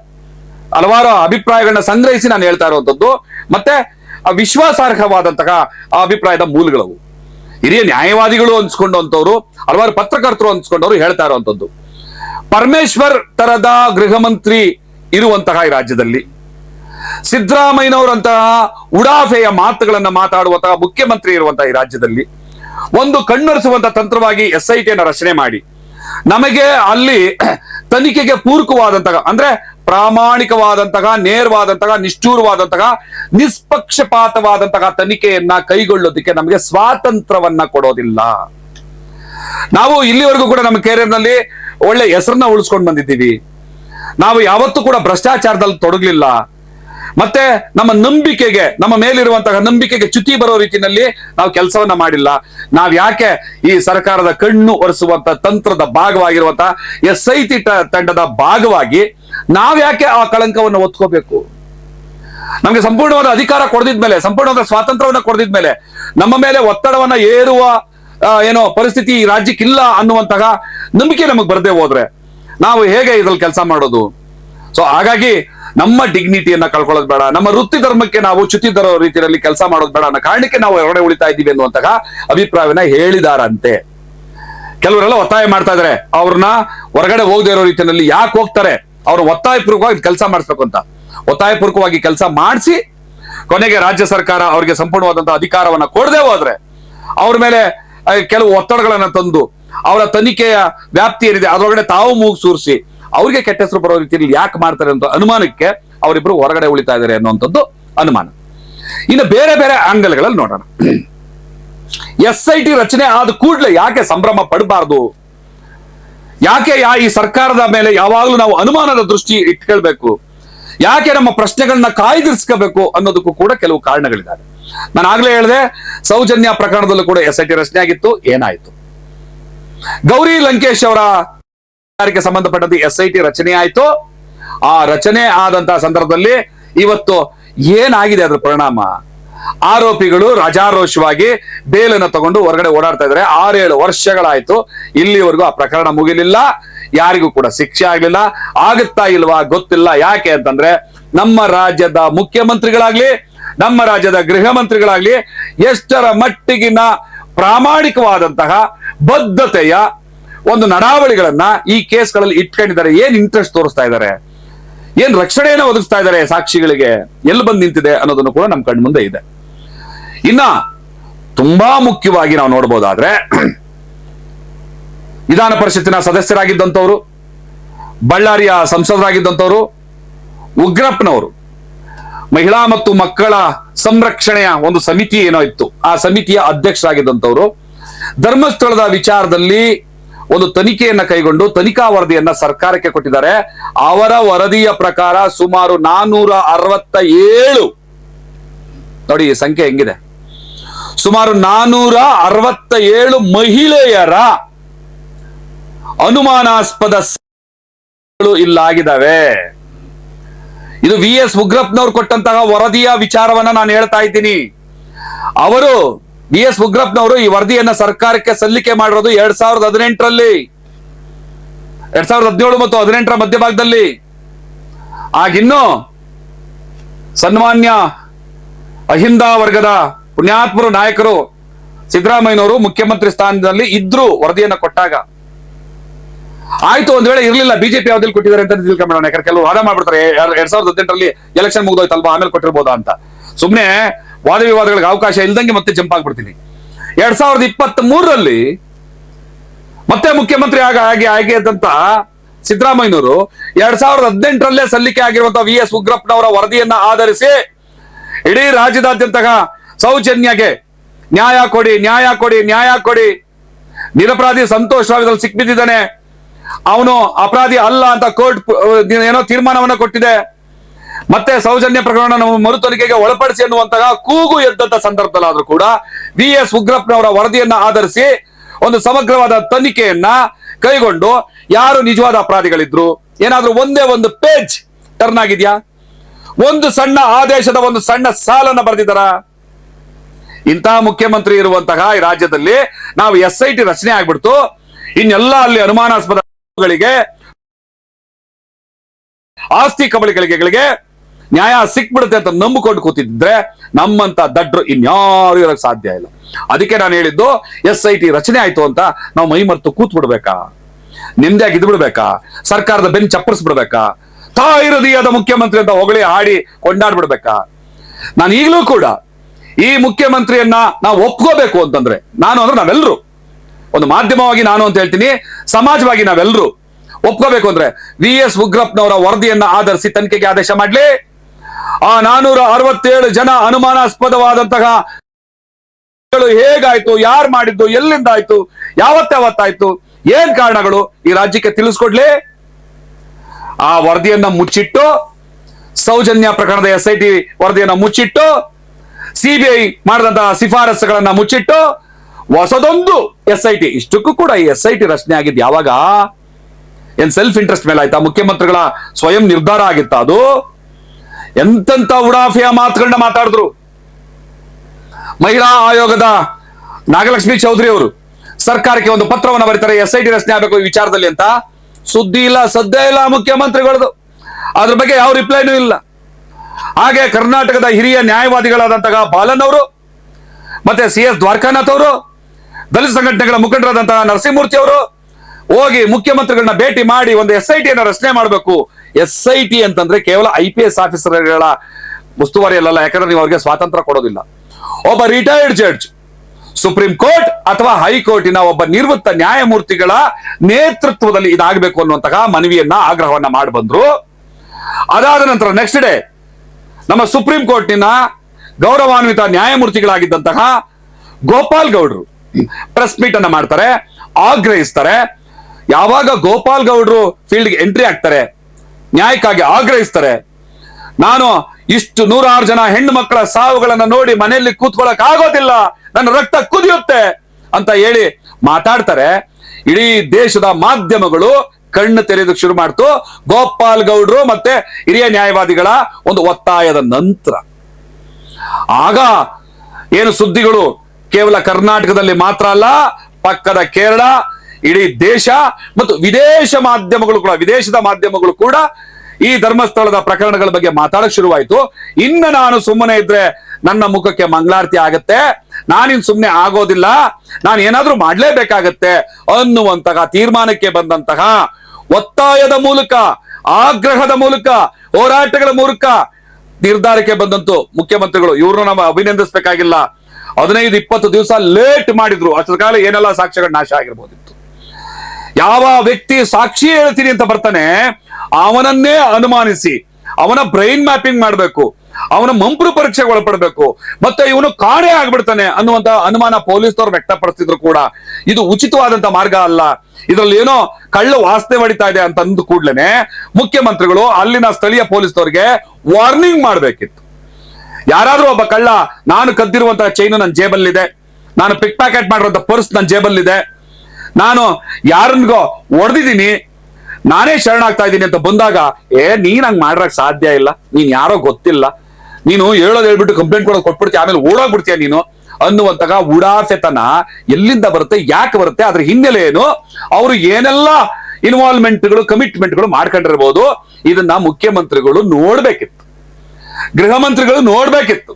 ಹಲವಾರು ಅಭಿಪ್ರಾಯಗಳನ್ನ ಸಂಗ್ರಹಿಸಿ ನಾನು ಹೇಳ್ತಾ ಇರುವಂತದ್ದು. ಮತ್ತೆ ವಿಶ್ವಾಸಾರ್ಹವಾದಂತಹ ಅಭಿಪ್ರಾಯದ ಮೂಲಗಳವು. ಹಿರಿಯ ನ್ಯಾಯವಾದಿಗಳು ಅನ್ಸ್ಕೊಂಡಂತವ್ರು ಹಲವಾರು ಪತ್ರಕರ್ತರು ಅನ್ಸ್ಕೊಂಡವ್ರು ಹೇಳ್ತಾ ಇರುವಂತದ್ದು ಪರಮೇಶ್ವರ್ ತರದ ಗೃಹ ಮಂತ್ರಿ ಇರುವಂತಹ ಈ ರಾಜ್ಯದಲ್ಲಿ. ಸಿದ್ದರಾಮಯ್ಯನವರಂತಹ ಉಡಾಫೆಯ ಮಾತುಗಳನ್ನ ಮಾತಾಡುವಂತಹ ಮುಖ್ಯಮಂತ್ರಿ ಇರುವಂತಹ ಈ ರಾಜ್ಯದಲ್ಲಿ. ಒಂದು ಕಣ್ಣರಿಸುವಂತ ತಂತ್ರವಾಗಿ ಎಸ್ ಐ ರಚನೆ ಮಾಡಿ. ನಮಗೆ ಅಲ್ಲಿ ತನಿಖೆಗೆ ಪೂರಕವಾದಂತಹ, ಅಂದ್ರೆ ಪ್ರಾಮಾಣಿಕವಾದಂತಹ, ನೇರವಾದಂತಹ, ನಿಷ್ಠೂರವಾದಂತಹ, ನಿಷ್ಪಕ್ಷಪಾತವಾದಂತಹ ತನಿಖೆಯನ್ನ ಕೈಗೊಳ್ಳೋದಕ್ಕೆ ನಮಗೆ ಸ್ವಾತಂತ್ರ್ಯವನ್ನ ಕೊಡೋದಿಲ್ಲ. ನಾವು ಇಲ್ಲಿವರೆಗೂ ಕೂಡ ನಮ್ಮ ಕೆರಿಯರ್ನಲ್ಲಿ ಒಳ್ಳೆ ಹೆಸರನ್ನ ಉಳಿಸ್ಕೊಂಡು ಬಂದಿದ್ದೀವಿ. ನಾವು ಯಾವತ್ತೂ ಕೂಡ ಭ್ರಷ್ಟಾಚಾರದಲ್ಲಿ ತೊಡಗಲಿಲ್ಲ. ಮತ್ತೆ ನಮ್ಮ ನಂಬಿಕೆಗೆ, ನಮ್ಮ ಮೇಲಿರುವಂತಹ ನಂಬಿಕೆಗೆ ಚ್ಯುತಿ ಬರೋ ರೀತಿಯಲ್ಲಿ ನಾವು ಕೆಲಸವನ್ನ ಮಾಡಿಲ್ಲ. ನಾವ್ ಯಾಕೆ ಈ ಸರ್ಕಾರದ ಕಣ್ಣು ಒರೆಸುವಂತ ತಂತ್ರದ ಭಾಗವಾಗಿರುವಂತಹ ಎಸ್ ಐ ಟಿ ತಂಡದ ಭಾಗವಾಗಿ ನಾವ್ ಯಾಕೆ ಆ ಕಳಂಕವನ್ನು ಒತ್ಕೋಬೇಕು ನಮ್ಗೆ ಸಂಪೂರ್ಣವಾದ ಅಧಿಕಾರ ಕೊಡದಿದ್ಮೇಲೆ, ಸಂಪೂರ್ಣವಾದ ಸ್ವಾತಂತ್ರ್ಯವನ್ನ ಕೊಡದಿದ್ಮೇಲೆ, ನಮ್ಮ ಮೇಲೆ ಒತ್ತಡವನ್ನ ಏರುವ ಏನೋ ಪರಿಸ್ಥಿತಿ ಈ ರಾಜ್ಯಕ್ಕಿಲ್ಲ ಅನ್ನುವಂತಹ ನಂಬಿಕೆ ನಮಗೆ ಬರದೆ ಹೋದ್ರೆ ನಾವು ಹೇಗೆ ಇದ್ರಲ್ಲಿ ಕೆಲಸ ಮಾಡೋದು? ಸೊ ಹಾಗಾಗಿ ನಮ್ಮ ಡಿಗ್ನಿಟಿಯನ್ನ ಕಳ್ಕೊಳ್ಳೋದು ಬೇಡ. ನಮ್ಮ ವೃತ್ತಿ ಧರ್ಮಕ್ಕೆ ನಾವು ಚ್ಯುತಿ ತರೋ ರೀತಿಯಲ್ಲಿ ಕೆಲಸ ಮಾಡೋದು ಬೇಡ ಅನ್ನೋ ಕಾರಣಕ್ಕೆ ನಾವು ಹೊರಗಡೆ ಉಳಿತಾ ಇದ್ದೀವಿ ಅನ್ನುವಂತಹ ಅಭಿಪ್ರಾಯವನ್ನ ಹೇಳಿದಾರಂತೆ. ಕೆಲವರೆಲ್ಲ ಒತ್ತಾಯ ಮಾಡ್ತಾ ಇದಾರೆ. ಅವ್ರನ್ನ ಹೊರಗಡೆ ಹೋಗದೆ ಇರೋ ರೀತಿಯಲ್ಲಿ ಯಾಕೆ ಹೋಗ್ತಾರೆ? ಅವ್ರ ಒತ್ತಾಯಪೂರ್ವಕವಾಗಿ ಕೆಲಸ ಮಾಡಿಸ್ಬೇಕು ಅಂತ. ಒತ್ತಾಯಪೂರ್ವಕವಾಗಿ ಕೆಲಸ ಮಾಡಿಸಿ, ಕೊನೆಗೆ ರಾಜ್ಯ ಸರ್ಕಾರ ಅವರಿಗೆ ಸಂಪೂರ್ಣವಾದಂತಹ ಅಧಿಕಾರವನ್ನ ಕೊಡದೆ ಹೋದ್ರೆ, ಅವ್ರ ಮೇಲೆ ಕೆಲವು ಒತ್ತಡಗಳನ್ನ ತಂದು, ಅವರ ತನಿಖೆಯ ವ್ಯಾಪ್ತಿ ಏನಿದೆ, ಅದರೊಳಗಡೆ ತಾವು ಮೂಗು ಸೂರಿಸಿ ಅವ್ರಿಗೆ ಕೆಟ್ಟ ಹೆಸರು ಬರೋ ರೀತಿಯಲ್ಲಿ ಯಾಕೆ ಮಾಡ್ತಾರೆ ಅಂತ ಅನುಮಾನಕ್ಕೆ ಅವರಿಬ್ರು ಹೊರಗಡೆ ಉಳಿತಾ ಇದ್ದಾರೆ ಅನ್ನುವಂಥದ್ದು ಅನುಮಾನ. ಇನ್ನು ಬೇರೆ ಬೇರೆ ಆಂಗಲ್ಗಳಲ್ಲಿ ನೋಡೋಣ. ಎಸ್ ಐ ಟಿ ರಚನೆ ಆದ ಕೂಡಲೇ ಯಾಕೆ ಸಂಭ್ರಮ ಪಡಬಾರ್ದು? ಯಾಕೆ ಯಾ ಈ ಸರ್ಕಾರದ ಮೇಲೆ ಯಾವಾಗಲೂ ನಾವು ಅನುಮಾನದ ದೃಷ್ಟಿ ಇಟ್ಕೊಳ್ಬೇಕು? ಯಾಕೆ ನಮ್ಮ ಪ್ರಶ್ನೆಗಳನ್ನ ಕಾಯ್ದಿರಿಸ್ಕೋಬೇಕು ಅನ್ನೋದಕ್ಕೂ ಕೂಡ ಕೆಲವು ಕಾರಣಗಳಿದ್ದಾವೆ ನಾನು ಆಗ್ಲೇ ಹೇಳಿದೆ, ಸೌಜನ್ಯ ಪ್ರಕರಣದಲ್ಲೂ ಕೂಡ ಎಸ್ ಐ ಟಿ ರಚನೆ ಆಗಿತ್ತು, ಏನಾಯ್ತು? ಗೌರಿ ಲಂಕೇಶ್ ಅವರ ವಿಚಾರಕ್ಕೆ ಸಂಬಂಧಪಟ್ಟಂತೆ ಎಸ್ ಐ ಟಿ ರಚನೆ ಆಯ್ತು. ಆ ರಚನೆ ಆದಂತಹ ಸಂದರ್ಭದಲ್ಲಿ ಇವತ್ತು ಏನಾಗಿದೆ ಅದರ ಪರಿಣಾಮ? ಆರೋಪಿಗಳು ರಾಜಾರೋಷವಾಗಿ ಬೇಲನ್ನು ತಗೊಂಡು ಹೊರಗಡೆ ಓಡಾಡ್ತಾ ಇದ್ದಾರೆ. ಆರೇಳು ವರ್ಷಗಳಾಯ್ತು ಇಲ್ಲಿವರೆಗೂ ಆ ಪ್ರಕರಣ ಮುಗಿಲಿಲ್ಲ. ಯಾರಿಗೂ ಕೂಡ ಶಿಕ್ಷೆ ಆಗ್ಲಿಲ್ಲ. ಆಗುತ್ತಾ ಇಲ್ವಾ ಗೊತ್ತಿಲ್ಲ. ಯಾಕೆ ಅಂತಂದ್ರೆ ನಮ್ಮ ರಾಜ್ಯದ ಮುಖ್ಯಮಂತ್ರಿಗಳಾಗ್ಲಿ, ನಮ್ಮ ರಾಜ್ಯದ ಗೃಹ ಮಂತ್ರಿಗಳಾಗ್ಲಿ ಎಷ್ಟರ ಮಟ್ಟಿಗಿನ ಪ್ರಾಮಾಣಿಕವಾದಂತಹ ಬದ್ಧತೆಯ ಒಂದು ನಡಾವಳಿಗಳನ್ನ ಈ ಕೇಸ್ಗಳಲ್ಲಿ ಇಟ್ಕೊಂಡಿದ್ದಾರೆ. ಏನ್ ಇಂಟ್ರೆಸ್ಟ್ ತೋರಿಸ್ತಾ ಇದ್ದಾರೆ? ಏನ್ ರಕ್ಷಣೆಯನ್ನು ಒದಗಿಸ್ತಾ ಇದ್ದಾರೆ ಸಾಕ್ಷಿಗಳಿಗೆ? ಎಲ್ಲಿ ಬಂದು ನಿಂತಿದೆ ಅನ್ನೋದನ್ನು ಕೂಡ ನಮ್ಮ ಕಣ್ಮುಂದೆ ಮುಂದೆ ಇದೆ. ಇನ್ನ ತುಂಬಾ ಮುಖ್ಯವಾಗಿ ನಾವು ನೋಡಬಹುದಾದ್ರೆ ವಿಧಾನ ಪರಿಷತ್ತಿನ ಸದಸ್ಯರಾಗಿದ್ದಂಥವ್ರು, ಬಳ್ಳಾರಿಯ ಸಂಸದರಾಗಿದ್ದಂಥವ್ರು, ಉಗ್ರಪ್ಪನವರು, ಮಹಿಳಾ ಮತ್ತು ಮಕ್ಕಳ ಸಂರಕ್ಷಣೆಯ ಒಂದು ಸಮಿತಿ ಏನೋ ಇತ್ತು. ಆ ಸಮಿತಿಯ ಅಧ್ಯಕ್ಷರಾಗಿದ್ದಂಥವ್ರು, ಧರ್ಮಸ್ಥಳದ ವಿಚಾರದಲ್ಲಿ ಒಂದು ತನಿಖೆಯನ್ನ ಕೈಗೊಂಡು ತನಿಖಾ ವರದಿಯನ್ನ ಸರ್ಕಾರಕ್ಕೆ ಕೊಟ್ಟಿದ್ದಾರೆ. ಅವರ ವರದಿಯ ಪ್ರಕಾರ ಸುಮಾರು ನಾನೂರ ಅರವತ್ತ ಏಳು ನೋಡಿ ಈ ಸಂಖ್ಯೆ ಹೆಂಗಿದೆ. ಸುಮಾರು ನಾನೂರ ಅರವತ್ತ ಏಳು ಮಹಿಳೆಯರ ಅನುಮಾನಾಸ್ಪದ ಇಲ್ಲಾಗಿದ್ದಾವೆ ಇದು ವಿ ಎಸ್ ಉಗ್ರಪ್ಪನವ್ರು ಕೊಟ್ಟಂತಹ ವರದಿಯ ವಿಚಾರವನ್ನ ನಾನು ಹೇಳ್ತಾ ಇದ್ದೀನಿ. ಅವರು ವಿ ಎಸ್ ಉಗ್ರಪ್ಪನವರು ಈ ವರದಿಯನ್ನ ಸರ್ಕಾರಕ್ಕೆ ಸಲ್ಲಿಕೆ ಮಾಡಿರೋದು ಎರಡ್ ಸಾವಿರದ ಹದಿನೆಂಟರಲ್ಲಿ. ಎರಡ್ ಸಾವಿರದ ಹದಿನೇಳು ಮತ್ತು ಹದಿನೆಂಟರ ಮಧ್ಯಭಾಗದಲ್ಲಿ. ಆಗಿನ್ನು ಸನ್ಮಾನ್ಯ ಅಹಿಂದ ವರ್ಗದ ಪುಣ್ಯಾತ್ಮರು ನಾಯಕರು ಸಿದ್ದರಾಮಯ್ಯನವರು ಮುಖ್ಯಮಂತ್ರಿ ಸ್ಥಾನದಲ್ಲಿ ಇದ್ರು ವರದಿಯನ್ನ ಕೊಟ್ಟಾಗ. ಆಯ್ತು, ಒಂದ್ ವೇಳೆ ಇರಲಿಲ್ಲ, ಬಿಜೆಪಿ ಯಾವ್ದಲ್ಲಿ ಕೊಟ್ಟಿದ್ದಾರೆ ಅಂತ ತಿಳ್ಕೊಂಬೇಡ ಯಾಕಂದ್ರೆ ಕೆಲವು ವಾದ ಮಾಡ್ಬಿಡ್ತಾರೆ, ಎರಡ್ ಸಾವಿರದ ಹದಿನೆಂಟರಲ್ಲಿ ಎಲೆಕ್ಷನ್ ಮುಗ್ದೋಯ್ತಲ್ವಾ, ಆಮೇಲೆ ಕೊಟ್ಟಿರ್ಬೋದಾ ಅಂತ. ಸುಮ್ನೆ ವಾದ ವಿವಾದಗಳಿಗೆ ಅವಕಾಶ ಇಲ್ದಂಗೆ ಮತ್ತೆ ಜಂಪ್ ಆಗ್ಬಿಡ್ತೀನಿ. ಎರಡ್ ಸಾವಿರದ ಇಪ್ಪತ್ತ್ ಮೂರರಲ್ಲಿ ಮತ್ತೆ ಮುಖ್ಯಮಂತ್ರಿ ಆಗ ಆಗಿ ಆದಂತ ಸಿದ್ದರಾಮಯ್ಯನವರು ಎರಡ್ ಸಾವಿರದ ಹದಿನೆಂಟರಲ್ಲೇ ಸಲ್ಲಿಕೆ ಆಗಿರುವಂತಹ ವಿ ಎಸ್ ಉಗ್ರಪ್ಪನವರ ವರದಿಯನ್ನ ಆಧರಿಸಿ ಇಡೀ ರಾಜ್ಯದಾದ್ಯಂತ ಸೌಜನ್ಯಗೆ ನ್ಯಾಯ ಕೊಡಿ ನ್ಯಾಯ ಕೊಡಿ ನ್ಯಾಯ ಕೊಡಿ. ನಿರಪರಾಧಿ ಸಂತೋಷ್ ರಾವ್ ಸಿಕ್ಬಿದ್ದಿದ್ದಾನೆ. ಅವನು ಅಪರಾಧಿ ಅಲ್ಲ ಅಂತ ಕೋರ್ಟ್, ಏನೋ ತೀರ್ಮಾನವನ್ನ ಕೊಟ್ಟಿದೆ. ಮತ್ತೆ ಸೌಜನ್ಯ ಪ್ರಕರಣ ನಾವು ಮರು ತನಿಖೆಗೆ ಒಳಪಡಿಸಿ ಎನ್ನುವಂತಹ ಕೂಗು ಎದ್ದಂತ ಸಂದರ್ಭದಲ್ಲಾದ್ರೂ ಕೂಡ ವಿ ಎಸ್ ಉಗ್ರಪ್ಪನವರ ವರದಿಯನ್ನ ಆಧರಿಸಿ ಒಂದು ಸಮಗ್ರವಾದ ತನಿಖೆಯನ್ನ ಕೈಗೊಂಡು ಯಾರು ನಿಜವಾದ ಅಪರಾಧಿಗಳಿದ್ರು? ಏನಾದ್ರೂ ಒಂದೇ ಒಂದು ಪೇಜ್ ಟರ್ನ್ ಆಗಿದ್ಯಾ? ಒಂದು ಸಣ್ಣ ಆದೇಶದ ಒಂದು ಸಣ್ಣ ಸಾಲನ್ನ ಬರೆದಿದ್ದಾರ? ಇಂತಹ ಮುಖ್ಯಮಂತ್ರಿ ಇರುವಂತಹ ಈ ರಾಜ್ಯದಲ್ಲಿ ನಾವು ಎಸ್ ಐ ಟಿ ರಚನೆ ಆಗ್ಬಿಡ್ತು. ಇನ್ನೆಲ್ಲ ಅಲ್ಲಿ ಅನುಮಾನಾಸ್ಪದಗಳಿಗೆ ಆಸ್ತಿ ಕಬಳಿಕೆಗಳಿಗೆ ನ್ಯಾಯ ಸಿಕ್ಬಿಡುತ್ತೆ ಅಂತ ನಂಬಿಕೊಂಡು ಕೂತಿದ್ರೆ ನಮ್ಮಂತ ದಡ್ರು ಇನ್ಯಾರು ಇರಕ್ ಸಾಧ್ಯ ಇಲ್ಲ. ಅದಕ್ಕೆ ನಾನು ಹೇಳಿದ್ದು, ಎಸ್ ಐ ಟಿ ರಚನೆ ಆಯ್ತು ಅಂತ ನಾವು ಮೈ ಮರೆತು ಕೂತ್ ಬಿಡ್ಬೇಕಾ ನಿಮ್ದಾಗಿ ಇದ್ ಬಿಡ್ಬೇಕಾ ಸರ್ಕಾರದ ಬೆನ್ ಚಪ್ಪರಿಸ್ಬಿಡ್ಬೇಕಾ? ತಾಯಿ ಹೃದಯದ ಮುಖ್ಯಮಂತ್ರಿ ಅಂತ ಹೊಗಳಿ ಹಾಡಿ ಕೊಂಡಾಡ್ಬಿಡ್ಬೇಕಾ? ನಾನು ಈಗಲೂ ಕೂಡ ಈ ಮುಖ್ಯಮಂತ್ರಿಯನ್ನ ನಾವು ಒಪ್ಕೋಬೇಕು ಅಂತಂದ್ರೆ, ನಾನು ಅಂದ್ರೆ ನಾವೆಲ್ಲರೂ ಒಂದು ಮಾಧ್ಯಮವಾಗಿ ನಾನು ಅಂತ ಹೇಳ್ತೀನಿ, ಸಮಾಜವಾಗಿ ನಾವೆಲ್ಲರೂ ಒಪ್ಕೋಬೇಕು ಅಂದ್ರೆ, ವಿ ಎಸ್ ಉಗ್ರಪ್ಪನವರ ವರದಿಯನ್ನ ಆಧರಿಸಿ ತನಿಖೆಗೆ ಆದೇಶ ಮಾಡ್ಲಿ. ಆ ನಾನೂರ ಅರವತ್ತೇಳು ಜನ ಅನುಮಾನಾಸ್ಪದವಾದಂತಹ ಹೇಗಾಯ್ತು, ಯಾರು ಮಾಡಿದ್ದು ಎಲ್ಲಿಂದ ಆಯ್ತು ಯಾವತ್ತಾವತ್ತಾಯ್ತು ಏನ್ ಕಾರಣಗಳು, ಈ ರಾಜ್ಯಕ್ಕೆ ತಿಳಿಸ್ಕೊಡ್ಲಿ? ಆ ವರದಿಯನ್ನ ಮುಚ್ಚಿಟ್ಟು, ಸೌಜನ್ಯ ಪ್ರಕರಣದ ಎಸ್ ಐ ಟಿ ವರದಿಯನ್ನ ಮುಚ್ಚಿಟ್ಟು, ಸಿಬಿಐ ಮಾಡಿದಂತಹ ಶಿಫಾರಸುಗಳನ್ನ ಮುಚ್ಚಿಟ್ಟು, ಹೊಸದೊಂದು ಎಸ್ ಐ ಟಿ ಇಷ್ಟಕ್ಕೂ ಕೂಡ ಈ ಎಸ್ ಐ ಟಿ ರಚನೆ ಆಗಿದ್ದು ಯಾವಾಗ? ಏನ್ ಸೆಲ್ಫ್ ಇಂಟ್ರೆಸ್ಟ್ ಮೇಲೆ ಆಯ್ತಾ ಮುಖ್ಯಮಂತ್ರಿಗಳ ಸ್ವಯಂ ನಿರ್ಧಾರ ಆಗಿತ್ತ ಅದು? ಎಂತೆಂತ ಉಡಾಫಿಯ ಮಾತುಗಳನ್ನ ಮಾತಾಡಿದ್ರು? ಮಹಿಳಾ ಆಯೋಗದ ನಾಗಲಕ್ಷ್ಮಿ ಚೌಧರಿ ಅವರು ಸರ್ಕಾರಕ್ಕೆ ಒಂದು ಪತ್ರವನ್ನು ಬರೀತಾರೆ ಎಸ್ ಐ ಟಿ ರಚನೆ ಆಗಬೇಕು ಈ ವಿಚಾರದಲ್ಲಿ ಅಂತ. ಸುದ್ದಿ ಇಲ್ಲ ಸದ್ಯ ಇಲ್ಲ, ಮುಖ್ಯಮಂತ್ರಿಗಳದು. ಅದ್ರ ಬಗ್ಗೆ ಯಾವ ರಿಪ್ಲೈನೂ ಇಲ್ಲ. ಹಾಗೆ ಕರ್ನಾಟಕದ ಹಿರಿಯ ನ್ಯಾಯವಾದಿಗಳಾದಂತಹ ಬಾಲನ್ ಅವರು, ಮತ್ತೆ ಸಿ ಎಸ್ ದ್ವಾರಕಾನಾಥ್ ಅವರು, ದಲಿತ ಸಂಘಟನೆಗಳ ಮುಖಂಡರಾದಂತಹ ನರಸಿಂಹಮೂರ್ತಿ ಅವರು ಹೋಗಿ ಮುಖ್ಯಮಂತ್ರಿಗಳನ್ನ ಭೇಟಿ ಮಾಡಿ ಒಂದು ಎಸ್ ಐ ಟಿಯನ್ನು ರಚನೆ ಮಾಡಬೇಕು. ಎಸ್ ಐ ಟಿ ಅಂತಂದ್ರೆ ಕೇವಲ ಐ ಪಿ ಎಸ್ ಆಫೀಸರ್ಗಳ ಉಸ್ತುವಾರಿ ಅಲ್ಲಲ್ಲ ಯಾಕಂದ್ರೆ ನೀವು ಅವ್ರಿಗೆ ಸ್ವಾತಂತ್ರ್ಯ ಕೊಡೋದಿಲ್ಲ. ಒಬ್ಬ ರಿಟೈರ್ಡ್ ಜಡ್ಜ್ ಸುಪ್ರೀಂ ಕೋರ್ಟ್ ಅಥವಾ ಹೈಕೋರ್ಟಿನ ಒಬ್ಬ ನಿವೃತ್ತ ನ್ಯಾಯಮೂರ್ತಿಗಳ ನೇತೃತ್ವದಲ್ಲಿ ಇದಾಗಬೇಕು ಅನ್ನುವಂತಹ ಮನವಿಯನ್ನ, ಆಗ್ರಹವನ್ನ ಮಾಡಿ ಬಂದ್ರು ಅದಾದ ನಂತರ ನೆಕ್ಸ್ಟ್ ಡೇ ನಮ್ಮ ಸುಪ್ರೀಂ ಕೋರ್ಟ್ನ ಗೌರವಾನ್ವಿತ ನ್ಯಾಯಮೂರ್ತಿಗಳಾಗಿದ್ದಂತಹ ಗೋಪಾಲ್ ಗೌಡ್ರು ಪ್ರೆಸ್ ಮೀಟ್ ಅನ್ನ ಮಾಡ್ತಾರೆ, ಆಗ್ರಹಿಸ್ತಾರೆ. ಯಾವಾಗ ಗೋಪಾಲ್ ಗೌಡ್ರು ಫೀಲ್ಡ್ಗೆ ಎಂಟ್ರಿ ಆಗ್ತಾರೆ, ನ್ಯಾಯಕ್ಕಾಗಿ ಆಗ್ರಹಿಸ್ತಾರೆ, ನಾನು ಇಷ್ಟು ನೂರಾರು ಜನ ಹೆಣ್ಣು ಮಕ್ಕಳ ಸಾವುಗಳನ್ನ ನೋಡಿ ಮನೆಯಲ್ಲಿ ಕೂತ್ಕೊಳಕ್ ಆಗೋದಿಲ್ಲ ನನ್ನ ರಕ್ತ ಕುದಿಯುತ್ತೆ ಅಂತ ಹೇಳಿ ಮಾತಾಡ್ತಾರೆ. ಇಡೀ ದೇಶದ ಮಾಧ್ಯಮಗಳು ಕಣ್ಣು ತೆರೆಯೋದಕ್ಕೆ ಶುರು ಮಾಡ್ತು. ಗೋಪಾಲ್ ಗೌಡ್ರು ಮತ್ತೆ ಹಿರಿಯ ನ್ಯಾಯವಾದಿಗಳ ಒಂದು ಒತ್ತಾಯದ ನಂತರ. ಆಗ ಏನು ಸುದ್ದಿಗಳು ಕೇವಲ ಕರ್ನಾಟಕದಲ್ಲಿ ಮಾತ್ರ ಅಲ್ಲ, ಪಕ್ಕದ ಕೇರಳ ಇಡೀ ದೇಶ ಮತ್ತು ವಿದೇಶ ಮಾಧ್ಯಮಗಳು ಕೂಡ, ವಿದೇಶದ ಮಾಧ್ಯಮಗಳು ಕೂಡ ಈ ಧರ್ಮಸ್ಥಳದ ಪ್ರಕರಣಗಳ ಬಗ್ಗೆ ಮಾತಾಡಕ್ ಶುರುವಾಯಿತು. ಇನ್ನು ನಾನು ಸುಮ್ಮನೆ ಇದ್ರೆ ನನ್ನ ಮುಖಕ್ಕೆ ಮಂಗಳಾರತಿ ಆಗತ್ತೆ. ನಾನಿನ್ ಸುಮ್ಮನೆ ಆಗೋದಿಲ್ಲ. ನಾನು ಏನಾದ್ರೂ ಮಾಡ್ಲೇಬೇಕಾಗತ್ತೆ ಅನ್ನುವಂತಹ ತೀರ್ಮಾನಕ್ಕೆ ಬಂದಂತಹ ಒತ್ತಾಯದ ಮೂಲಕ, ಆಗ್ರಹದ ಮೂಲಕ, ಹೋರಾಟಗಳ ಮೂಲಕ ನಿರ್ಧಾರಕ್ಕೆ ಬಂದಂತು ಮುಖ್ಯಮಂತ್ರಿಗಳು. ಇವ್ರನ್ನ ನಾವು ಅಭಿನಂದಿಸಬೇಕಾಗಿಲ್ಲ. ಹದಿನೈದು, ಇಪ್ಪತ್ತು ದಿವಸ ಲೇಟ್ ಮಾಡಿದ್ರು. ಅಷ್ಟರ ಕಾಲ ಏನೆಲ್ಲ ಸಾಕ್ಷ್ಯಗಳು ನಾಶ ಆಗಿರ್ಬೋದಿತ್ತು. ಯಾವ ವ್ಯಕ್ತಿ ಸಾಕ್ಷಿ ಹೇಳ್ತೀನಿ ಅಂತ ಬರ್ತಾನೆ, ಅವನನ್ನೇ ಅನುಮಾನಿಸಿ, ಅವನ ಬ್ರೈನ್ ಮ್ಯಾಪಿಂಗ್ ಮಾಡಬೇಕು, ಅವನ ಮಂಪ್ರು ಪರೀಕ್ಷೆಗೆ ಒಳಪಡಬೇಕು ಮತ್ತೆ ಇವನು ಕಾಣೆ ಆಗ್ಬಿಡ್ತಾನೆ ಅನ್ನುವಂತ ಅನುಮಾನ ಪೊಲೀಸ್ನವ್ರು ವ್ಯಕ್ತಪಡಿಸಿದ್ರು ಕೂಡ. ಇದು ಉಚಿತವಾದಂತ ಮಾರ್ಗ ಅಲ್ಲ. ಇದ್ರಲ್ಲಿ ಏನೋ ಕಳ್ಳ ವಾಸನೆ ಹೊಡಿತಾ ಇದೆ ಅಂತ ಅಂದ ಕೂಡ್ಲೇನೆ ಮುಖ್ಯಮಂತ್ರಿಗಳು ಅಲ್ಲಿನ ಸ್ಥಳೀಯ ಪೊಲೀಸ್ನವ್ರಿಗೆ ವಾರ್ನಿಂಗ್ ಮಾಡ್ಬೇಕಿತ್ತು. ಯಾರಾದ್ರೂ ಒಬ್ಬ ಕಳ್ಳ, ನಾನು ಕದ್ದಿರುವಂತಹ ಚೈನು ನನ್ನ ಜೇಬಲ್ಲಿದೆ, ನಾನು ಪಿಕ್ ಪ್ಯಾಕೆಟ್ ಮಾಡಿರುವಂತ ಪರ್ಸ್ ನನ್ನ ಜೇಬಲ್ಲಿದೆ ನಾನು ಯಾರನ್ಗೋ ಹೊಡೆದಿದ್ದೀನಿ, ನಾನೇ ಶರಣಾಗ್ತಾ ಇದ್ದೀನಿ ಅಂತ ಬಂದಾಗ, ಏ, ನೀನ್ ಹಂಗ್ ಮಾಡ್ರಕ್ ಸಾಧ್ಯ ಇಲ್ಲ, ನೀನ್ ಯಾರೋ ಗೊತ್ತಿಲ್ಲ, ನೀನು ಹೇಳೋದು ಹೇಳ್ಬಿಟ್ಟು ಕಂಪ್ಲೇಂಟ್ ಕೊಡೋದು ಕೊಟ್ಬಿಡ್ತೀಯ, ಆಮೇಲೆ ಓಡೋಗ್ಬಿಡ್ತೀಯ ನೀನು? ಅನ್ನುವಂತಹ ಉಡಾಫೆತನ ಎಲ್ಲಿಂದ ಬರುತ್ತೆ, ಯಾಕೆ ಬರುತ್ತೆ, ಅದ್ರ ಹಿನ್ನೆಲೆ ಏನು, ಅವರು ಏನೆಲ್ಲ ಇನ್ವಾಲ್ವ್ಮೆಂಟ್ಗಳು ಕಮಿಟ್ಮೆಂಟ್ಗಳು ಮಾಡ್ಕೊಂಡಿರ್ಬೋದು, ಇದನ್ನ ಮುಖ್ಯಮಂತ್ರಿಗಳು ನೋಡ್ಬೇಕಿತ್ತು. ಗೃಹ ಮಂತ್ರಿಗಳು ನೋಡ್ಬೇಕಿತ್ತು.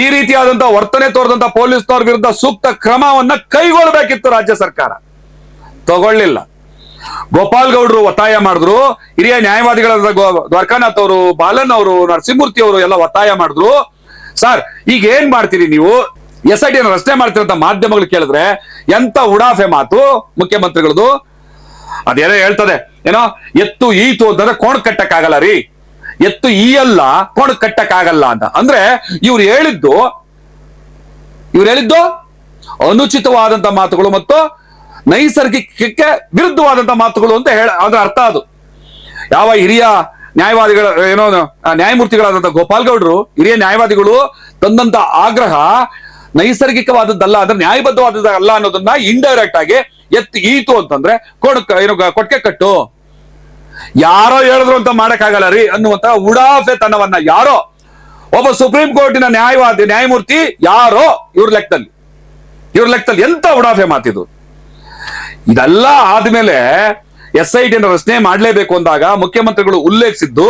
ಈ ರೀತಿಯಾದಂತಹ ವರ್ತನೆ ತೋರಿದಂತ ಪೊಲೀಸ್ನವ್ರ ವಿರುದ್ಧ ಸೂಕ್ತ ಕ್ರಮವನ್ನ ಕೈಗೊಳ್ಳಬೇಕಿತ್ತು ರಾಜ್ಯ ಸರ್ಕಾರ. ತಗೊಳ್ಳಿಲ್ಲ. ಗೋಪಾಲ್ ಗೌಡ್ರು ಒತ್ತಾಯ ಮಾಡಿದ್ರು, ಹಿರಿಯ ನ್ಯಾಯವಾದಿಗಳಾದ ದ್ವಾರಕಾನಾಥ್ ಅವರು, ಬಾಲನ್ ಅವರು, ನರಸಿಂಹಮೂರ್ತಿ ಅವರು ಎಲ್ಲ ಒತ್ತಾಯ ಮಾಡಿದ್ರು. ಸರ್, ಈಗ ಏನ್ ಮಾಡ್ತೀರಿ ನೀವು? ಎಸ್ ಐ ಟಿ ರಚನೆ ಮಾಡ್ತಿರಂತ ಮಾಧ್ಯಮಗಳು ಕೇಳಿದ್ರೆ ಎಂತ ಉಡಾಫೆ ಮಾತು ಮುಖ್ಯಮಂತ್ರಿಗಳದು? ಅದೇನೋ ಹೇಳ್ತದೆ, ಏನೋ ಎತ್ತು ಈತು ಅಂತಂದ್ರೆ ಕೋಣ್ ಕಟ್ಟಕ್ಕಾಗಲ್ಲ ರೀ. ಎತ್ತು ಈಯಲ್ಲ ಕೋಣ್ ಕಟ್ಟಕ್ಕಾಗಲ್ಲ ಅಂತ. ಅಂದ್ರೆ ಇವ್ರು ಹೇಳಿದ್ದು ಇವ್ರು ಹೇಳಿದ್ದು ಅನುಚಿತವಾದಂತ ಮಾತುಗಳು ಮತ್ತು ನೈಸರ್ಗಿಕಕ್ಕೆ ವಿರುದ್ಧವಾದಂತ ಮಾತುಗಳು ಅಂತ ಹೇಳ, ಅದರ ಅರ್ಥ ಅದು. ಯಾವ ಹಿರಿಯ ನ್ಯಾಯವಾದಿಗಳ, ಏನೋ ನ್ಯಾಯಮೂರ್ತಿಗಳಾದಂತ ಗೋಪಾಲ್ ಗೌಡ್ರು ಹಿರಿಯ ನ್ಯಾಯವಾದಿಗಳು ತಂದಂತ ಆಗ್ರಹ ನೈಸರ್ಗಿಕವಾದದ್ದಲ್ಲ, ಅಂದ್ರೆ ನ್ಯಾಯಬದ್ಧವಾದದ್ದಲ್ಲ ಅನ್ನೋದನ್ನ ಇಂಡೈರೆಕ್ಟ್ ಆಗಿ ಎತ್ತು ಈತು ಅಂತಂದ್ರೆ, ಕೊಡ ಏನು ಕೊಟ್ಕೆ ಕಟ್ಟು. ಯಾರೋ ಹೇಳಿದ್ರು ಅಂತ ಮಾಡಕ್ಕಾಗಲ್ಲ ರೀ ಅನ್ನುವಂತ ಉಡಾಫೆತನವನ್ನ ಯಾರೋ ಒಬ್ಬ ಸುಪ್ರೀಂ ಕೋರ್ಟಿನ ನ್ಯಾಯವಾದಿ, ನ್ಯಾಯಮೂರ್ತಿ ಯಾರೋ ಇವ್ರ ಲೆಕ್ಕದಲ್ಲಿ ಇವ್ರ ಲೆಕ್ಕದಲ್ಲಿ ಎಂತ ಉಡಾಫೆ ಮಾತಿದು? ಇದೆಲ್ಲ ಆದ್ಮೇಲೆ ಎಸ್ ಐ ಟಿನ ರಚನೆ ಮಾಡಲೇಬೇಕು ಅಂದಾಗ ಮುಖ್ಯಮಂತ್ರಿಗಳು ಉಲ್ಲೇಖಿಸಿದ್ದು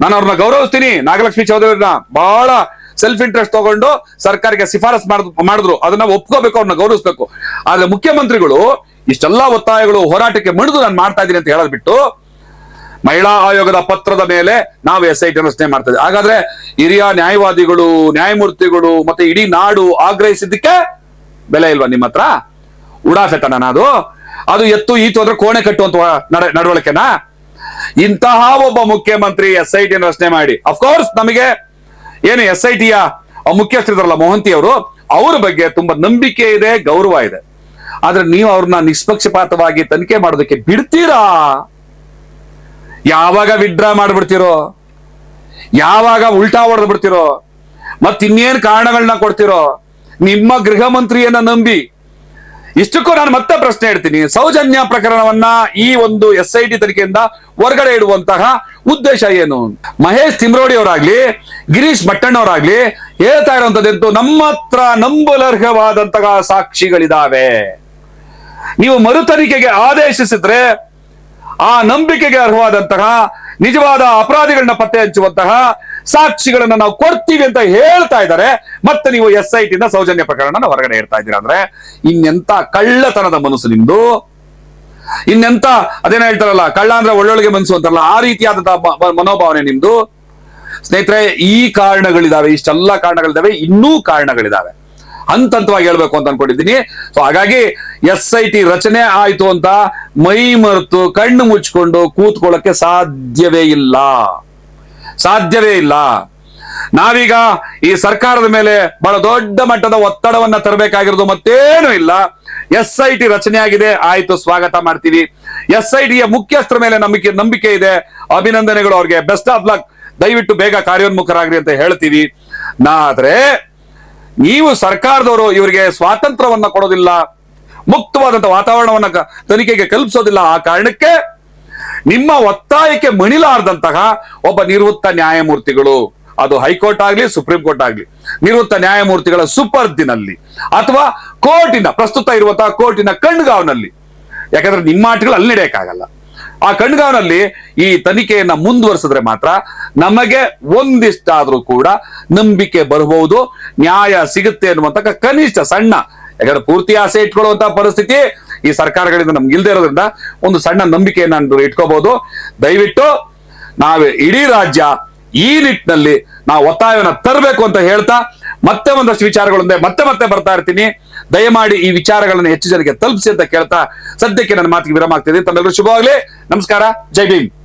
ನಾನು ಅವ್ರನ್ನ ಗೌರವಿಸ್ತೀನಿ, ನಾಗಲಕ್ಷ್ಮಿ ಚೌಧರಿನ ಬಹಳ ಸೆಲ್ಫ್ ಇಂಟ್ರೆಸ್ಟ್ ತಗೊಂಡು ಸರ್ಕಾರಕ್ಕೆ ಶಿಫಾರಸ್ ಮಾಡ್- ಮಾಡಿದ್ರು, ಅದನ್ನ ಒಪ್ಕೋಬೇಕು, ಅವ್ರನ್ನ ಗೌರವಿಸ್ಬೇಕು. ಆದ್ರೆ ಮುಖ್ಯಮಂತ್ರಿಗಳು ಇಷ್ಟೆಲ್ಲ ಒತ್ತಾಯಗಳು ಹೋರಾಟಕ್ಕೆ ಮಣಿದು ನಾನು ಮಾಡ್ತಾ ಇದ್ದೀನಿ ಅಂತ ಹೇಳೋದ್ ಬಿಟ್ಟು ಮಹಿಳಾ ಆಯೋಗದ ಪತ್ರದ ಮೇಲೆ ನಾವು ಎಸ್ ಐ ಟಿ ರಚನೆ ಮಾಡ್ತೇವೆ ಹಾಗಾದ್ರೆ ಹಿರಿಯ ನ್ಯಾಯವಾದಿಗಳು, ನ್ಯಾಯಮೂರ್ತಿಗಳು ಮತ್ತೆ ಇಡೀ ನಾಡು ಆಗ್ರಹಿಸಿದ್ದಕ್ಕೆ ಬೆಲೆ ಇಲ್ವಾ ನಿಮ್ಮ ಹತ್ರ? ಉಡಾಫೆತನ ಅದು. ಅದು ಎತ್ತು ಈತು ಅಂದ್ರೆ ಕೋಣೆ ಕಟ್ಟುವಂತ ನಡ, ನಡವಳಿಕೆನಾ? ಇಂತಹ ಒಬ್ಬ ಮುಖ್ಯಮಂತ್ರಿ ಎಸ್ ಐ ಟಿ ರಚನೆ ಮಾಡಿ ಅಫ್ಕೋರ್ಸ್ ನಮಗೆ ಏನು ಎಸ್ ಐ ಟಿಯ ಮುಖ್ಯಸ್ಥರಿದ್ರಲ್ಲ ಮೋಹಂತಿ ಅವರು, ಅವ್ರ ಬಗ್ಗೆ ತುಂಬಾ ನಂಬಿಕೆ ಇದೆ, ಗೌರವ ಇದೆ. ಆದ್ರೆ ನೀವು ಅವ್ರನ್ನ ನಿಷ್ಪಕ್ಷಪಾತವಾಗಿ ತನಿಖೆ ಮಾಡೋದಕ್ಕೆ ಬಿಡ್ತೀರಾ? ಯಾವಾಗ ವಿಡ್ರಾ ಮಾಡ್ಬಿಡ್ತಿರೋ? ಯಾವಾಗ ಉಲ್ಟಾ ಹೊಡೆದು ಬಿಡ್ತಿರೋ? ಮತ್ ಇನ್ನೇನ್ ಕಾರಣಗಳನ್ನ ಕೊಡ್ತಿರೋ? ನಿಮ್ಮ ಗೃಹ ಮಂತ್ರಿಯನ್ನ ನಂಬಿ. ಇಷ್ಟಕ್ಕೂ ನಾನು ಮತ್ತೆ ಪ್ರಶ್ನೆ ಇಡ್ತೀನಿ ಸೌಜನ್ಯ ಪ್ರಕರಣವನ್ನ ಈ ಒಂದು ಎಸ್ ಐ ಟಿ ತನಿಖೆಯಿಂದ ಹೊರಗಡೆ ಇಡುವಂತಹ ಉದ್ದೇಶ ಏನು? ಮಹೇಶ್ ತಿಮ್ರೋಡಿ ಅವರಾಗ್ಲಿ, ಗಿರೀಶ್ ಭಟ್ಟಣ್ಣವರಾಗ್ಲಿ ಹೇಳ್ತಾ ಇರುವಂತದ್ದು ನಮ್ಮ ಹತ್ರ ನಂಬಲರ್ಹವಾದಂತಹ ಸಾಕ್ಷಿಗಳಿದಾವೆ. ನೀವು ಮರು ತನಿಖೆಗೆ ಆದೇಶಿಸಿದ್ರೆ ಆ ನಂಬಿಕೆಗೆ ಅರ್ಹವಾದಂತಹ, ನಿಜವಾದ ಅಪರಾಧಿಗಳನ್ನ ಪತ್ತೆ ಹಚ್ಚುವಂತಹ ಸಾಕ್ಷಿಗಳನ್ನ ನಾವು ಕೊಡ್ತೀವಿ ಅಂತ ಹೇಳ್ತಾ ಇದ್ದಾರೆ. ಮತ್ತೆ ನೀವು ಎಸ್ ಐ ಟಿನ ಸೌಜನ್ಯ ಪ್ರಕರಣ ಹೊರಗಡೆ ಹೇಳ್ತಾ ಇದ್ದೀರಾ ಅಂದ್ರೆ ಇನ್ನೆಂತ ಕಳ್ಳತನದ ಮನಸ್ಸು ನಿಮ್ದು. ಇನ್ನೆಂತ ಅದೇನ ಹೇಳ್ತಾರಲ್ಲ, ಕಳ್ಳ ಅಂದ್ರೆ ಒಳ್ಳೊಳಗೆ ಮನಸ್ಸು ಅಂತಾರಲ್ಲ, ಆ ರೀತಿಯಾದಂತಹ ಮನೋಭಾವನೆ ನಿಮ್ದು. ಸ್ನೇಹಿತರೆ, ಈ ಕಾರಣಗಳಿದಾವೆ, ಇಷ್ಟೆಲ್ಲ ಕಾರಣಗಳಿದಾವೆ, ಇನ್ನೂ ಕಾರಣಗಳಿದಾವೆ. ಹಂತವಾಗಿ ಹೇಳ್ಬೇಕು ಅಂತ ಅನ್ಕೊಂಡಿದ್ದೀನಿ. ಸೊ ಹಾಗಾಗಿ ಎಸ್ ಐ ಟಿ ರಚನೆ ಆಯ್ತು ಅಂತ ಮೈ ಮರೆತು ಕಣ್ಣು ಮುಚ್ಕೊಂಡು ಕೂತ್ಕೊಳ್ಳಕ್ಕೆ ಸಾಧ್ಯವೇ ಇಲ್ಲ. ಸಾಧ್ಯವೇ ಇಲ್ಲ. ನಾವೀಗ ಈ ಸರ್ಕಾರದ ಮೇಲೆ ಬಹಳ ದೊಡ್ಡ ಮಟ್ಟದ ಒತ್ತಡವನ್ನ ತರಬೇಕಾಗಿರೋದು ಮತ್ತೇನು ಇಲ್ಲ. ಎಸ್ ಐ ಟಿ ರಚನೆ ಆಗಿದೆ ಆಯ್ತು, ಸ್ವಾಗತ ಮಾಡ್ತೀವಿ. ಎಸ್ ಐ ಟಿಯ ಮುಖ್ಯಸ್ಥರ ಮೇಲೆ ನಂಬಿಕೆ ನಂಬಿಕೆ ಇದೆ. ಅಭಿನಂದನೆಗಳು ಅವ್ರಿಗೆ. ಬೆಸ್ಟ್ ಆಫ್ ಲಕ್ ದಯವಿಟ್ಟು ಬೇಗ ಕಾರ್ಯೋನ್ಮುಖರಾಗ್ರಿ ಅಂತ ಹೇಳ್ತೀವಿ. ನಾ ಆದ್ರೆ ನೀವು ಸರ್ಕಾರದವರು ಇವರಿಗೆ ಸ್ವಾತಂತ್ರ್ಯವನ್ನ ಕೊಡೋದಿಲ್ಲ, ಮುಕ್ತವಾದಂತ ವಾತಾವರಣವನ್ನ ತನಿಖೆಗೆ ಕಲ್ಪಿಸೋದಿಲ್ಲ. ಆ ಕಾರಣಕ್ಕೆ ನಿಮ್ಮ ಒತ್ತಾಯಕ್ಕೆ ಮಣಿಲಾರದಂತಹ ಒಬ್ಬ ನಿವೃತ್ತ ನ್ಯಾಯಮೂರ್ತಿಗಳು, ಅದು ಹೈಕೋರ್ಟ್ ಆಗ್ಲಿ, ಸುಪ್ರೀಂ ಕೋರ್ಟ್ ಆಗ್ಲಿ, ನಿವೃತ್ತ ನ್ಯಾಯಮೂರ್ತಿಗಳ ಸುಪರ್ದಿನಲ್ಲಿ ಅಥವಾ ಕೋರ್ಟಿನ, ಪ್ರಸ್ತುತ ಇರುವಂತಹ ಕೋರ್ಟಿನ ಕಣ್ಗಾವ್ನಲ್ಲಿ. ಯಾಕಂದ್ರೆ ನಿಮ್ಮ ಆಟಗಳು ಅಲ್ಲಿ ನಡೆಯಕ್ಕಾಗಲ್ಲ. ಆ ಕಣ್ಗಾವ್ನಲ್ಲಿ ಈ ತನಿಖೆಯನ್ನ ಮುಂದುವರಿಸಿದ್ರೆ ಮಾತ್ರ ನಮಗೆ ಒಂದಿಷ್ಟಾದ್ರೂ ಕೂಡ ನಂಬಿಕೆ ಬರಬಹುದು, ನ್ಯಾಯ ಸಿಗುತ್ತೆ ಅನ್ನುವಂತ ಕನಿಷ್ಠ ಸಣ್ಣ, ಯಾಕಂದ್ರೆ ಪೂರ್ತಿ ಆಸೆ ಇಟ್ಕೊಳ್ಳುವಂತ ಪರಿಸ್ಥಿತಿ ಈ ಸರ್ಕಾರಗಳಿಂದ ನಮ್ಗೆ ಇಲ್ದೇ ಇರೋದ್ರಿಂದ ಒಂದು ಸಣ್ಣ ನಂಬಿಕೆಯನ್ನ ಇಟ್ಕೋಬಹುದು. ದಯವಿಟ್ಟು ನಾವು ಇಡೀ ರಾಜ್ಯ ಈ ನಿಟ್ಟಿನಲ್ಲಿ ನಾವು ಒತ್ತಾಯವನ್ನ ತರಬೇಕು ಅಂತ ಹೇಳ್ತಾ ಮತ್ತೆ ಒಂದಷ್ಟು ವಿಚಾರಗಳೊಂದೇ ಮತ್ತೆ ಮತ್ತೆ ಬರ್ತಾ ಇರ್ತೀನಿ. ದಯಮಾಡಿ ಈ ವಿಚಾರಗಳನ್ನು ಹೆಚ್ಚು ಜನಕ್ಕೆ ತಲುಪಿಸಿ ಅಂತ ಕೇಳ್ತಾ ಸದ್ಯಕ್ಕೆ ನನ್ನ ಮಾತಿಗೆ ವಿರಾಮ ಆಗ್ತಿದೆ ತಮ್ಮೆಲ್ಲರೂ ಶುಭವಾಗಲಿ. ನಮಸ್ಕಾರ. ಜೈ ಭೀಮ್.